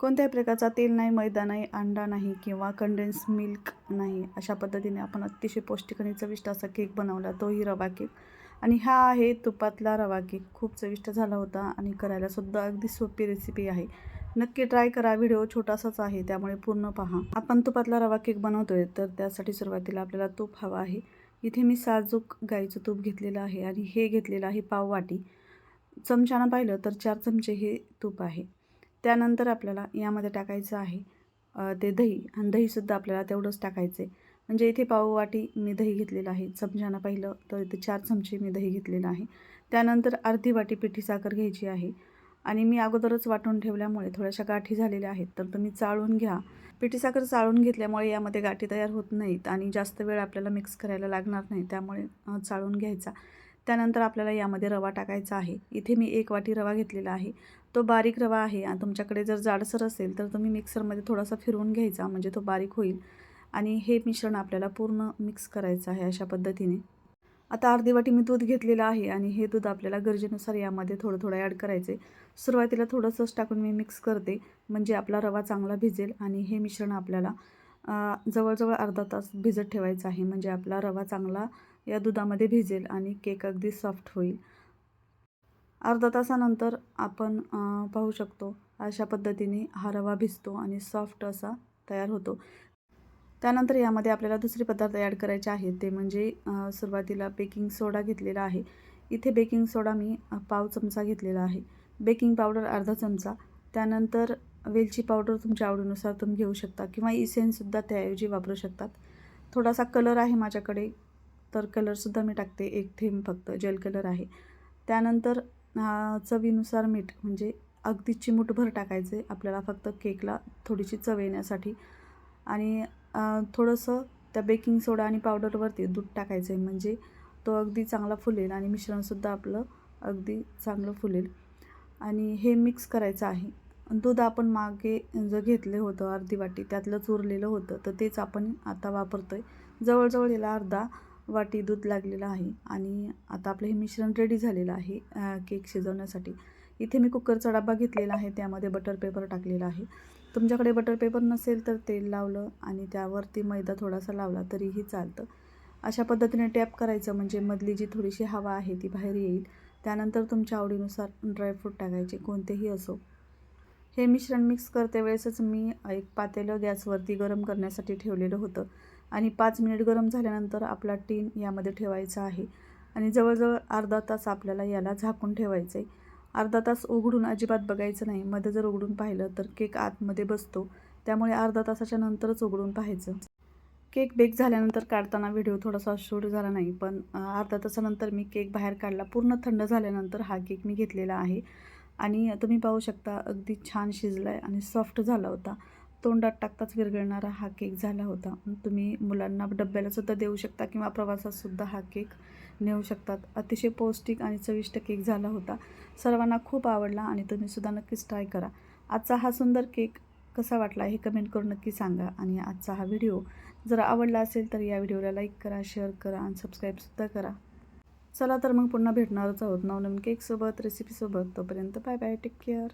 कोणत्याही प्रकारचा तेल नाही मैदा नाही अंडा नाही किंवा कंडेन्स मिल्क नाही अशा पद्धतीने आपण अतिशय पौष्टिक आणि चविष्ट असा केक बनवला तोही रवा केक आणि हा आहे तुपातला रवा केक खूप चविष्ट झाला होता आणि करायला सुद्धा अगदी सोपी रेसिपी आहे. नक्की ट्राय करा. व्हिडिओ छोटासाच आहे त्यामुळे पूर्ण पहा. आपण तुपातला रवा केक बनवतोय तर त्यासाठी सुरुवातीला आपल्याला तूप हवा आहे. इथे मी साजूक गाईचं तूप घेतलेलं आहे आणि हे घेतलेलं आहे पाव वाटी चमच्यानं पाहिलं तर चार चमचे हे तूप आहे. त्यानंतर आपल्याला यामध्ये टाकायचं आहे ते दही. आणि दहीसुद्धा आपल्याला तेवढंच टाकायचं आहे म्हणजे इथे पाव वाटी मी दही घेतलेलं आहे. चमच्यानं पाहिलं तर इथे चार चमचे मी दही घेतलेलं आहे. त्यानंतर अर्धी वाटी पिठी साखर घ्यायची आहे. आणि मी अगोदरच वाटून ठेवल्यामुळे थोड्याशा गाठी झालेल्या आहेत तर तुम्ही चाळून घ्या. पिठी साखर चाळून घेतल्यामुळे यामध्ये गाठी तयार होत नाहीत आणि जास्त वेळ आपल्याला मिक्स करायला लागणार नाही त्यामुळे चाळून घ्यायचा. त्यानंतर आपल्याला यामध्ये रवा टाकायचा आहे. इथे मी एक वाटी रवा घेतलेला आहे. तो बारीक रवा आहे आणि तुमच्याकडे जर जाडसर असेल तर तुम्ही मिक्सरमध्ये थोडासा फिरवून घ्यायचा म्हणजे तो बारीक होईल. आणि हे मिश्रण आपल्याला पूर्ण मिक्स करायचं आहे अशा पद्धतीने. आता अर्धी वाटी मी दूध घेतलेलं आहे आणि हे दूध आपल्याला गरजेनुसार यामध्ये थोडं थोडं ॲड करायचे सुरुवातीला थोडंसंच टाकून मी मिक्स करते म्हणजे आपला रवा चांगला भिजेल आणि हे मिश्रण आपल्याला जवळजवळ अर्धा तास भिजत ठेवायचं आहे म्हणजे आपला रवा चांगला या दुधामध्ये भिजेल आणि केक अगदी सॉफ्ट होईल. अर्धा तासानंतर आपण पाहू शकतो अशा पद्धतीने हा रवा भिजतो आणि सॉफ्ट असा तयार होतो. त्यानंतर यामध्ये आपल्याला दुसरे पदार्थ ॲड करायचे आहेत. ते म्हणजे सुरुवातीला बेकिंग सोडा घेतलेला आहे. इथे बेकिंग सोडा मी पाव चमचा घेतलेला आहे. बेकिंग पावडर अर्धा चमचा. त्यानंतर वेलची पावडर तुमच्या आवडीनुसार तुम्ही घेऊ शकता किंवा इसेनसुद्धा त्याऐवजी वापरू शकतात. थोडासा कलर आहे माझ्याकडे. तर कलरसुद्धा मी टाकते. एक थेंब फक्त जेल कलर आहे. त्यानंतर चवीनुसार मीठ म्हणजे अगदी चिमूटभर टाकायचे. आपल्याला फक्त केकला थोडीशी चव येण्यासाठी. आणि थोडंसं त्या बेकिंग सोडा आणि पावडरवरती दूध टाकायचं. आहे म्हणजे तो अगदी चांगला फुलेल आणि मिश्रणसुद्धा आपलं अगदी चांगलं फुलेल. आणि हे मिक्स करायचं आहे. दूध आपण मागे जर घेतलं होतं अर्धी वाटी त्यातलं उरलेलं होतं तर तेच आपण आता वापरतो आहे जवळजवळ याला अर्धा वाटी दूध लागलेलं आहे आणि आता आपलं हे मिश्रण रेडी झालेलं आहे केक शिजवण्यासाठी. इथे मी कुकरचा डबा घेतलेला आहे त्यामध्ये बटर पेपर टाकलेला आहे. तुमच्याकडे बटर पेपर नसेल तर तेल लावलं आणि त्यावरती मैदा थोडासा लावला तरीही चालतं. अशा पद्धतीने टॅप करायचं म्हणजे मधली जी थोडीशी हवा आहे ती बाहेर येईल. त्यानंतर तुमच्या आवडीनुसार ड्रायफ्रूट टाकायचे कोणतेही असो. हे मिश्रण मिक्स करते वेळेसच मी एक पातेलं गॅसवरती गरम करण्यासाठी ठेवलेलं होतं. आणि पाच मिनिट गरम झाल्यानंतर आपला टीन यामध्ये ठेवायचा आहे. आणि जवळजवळ अर्धा तास आपल्याला याला झाकून ठेवायचं आहे अर्धा तास उघडून अजिबात बघायचं नाही. मध्ये जर उघडून पाहिलं तर केक आतमध्ये बसतो. त्यामुळे अर्धा तासाच्या नंतरच उघडून पाहायचं. केक बेक झाल्यानंतर काढताना व्हिडिओ थोडासा शूट झाला नाही पण अर्धा तासानंतर मी केक बाहेर काढला. पूर्ण थंड झाल्यानंतर हा केक मी घेतलेला आहे. आणि तुम्ही पाहू शकता अगदी छान शिजला आहे आणि सॉफ्ट झाला होता. तोंडात टाकताच विरघळणारा हा केक झाला होता. तुम्ही मुलांना डब्यालासुद्धा देऊ शकता किंवा प्रवासातसुद्धा हा केक नेऊ शकतात. अतिशय पौष्टिक आणि चविष्ट केक झाला होता. सर्वांना खूप आवडला आणि तुम्हीसुद्धा नक्कीच ट्राय करा. आजचा हा सुंदर केक कसा वाटला हे कमेंट करून नक्की सांगा आणि आजचा हा व्हिडिओ जर आवडला असेल तर या व्हिडिओला लाईक करा शेअर करा आणि सबस्क्राईबसुद्धा करा. चला तर मग पुन्हा भेटणारच आहोत नवनवीन केकसोबत रेसिपीसोबत तोपर्यंत बाय बाय टेक केअर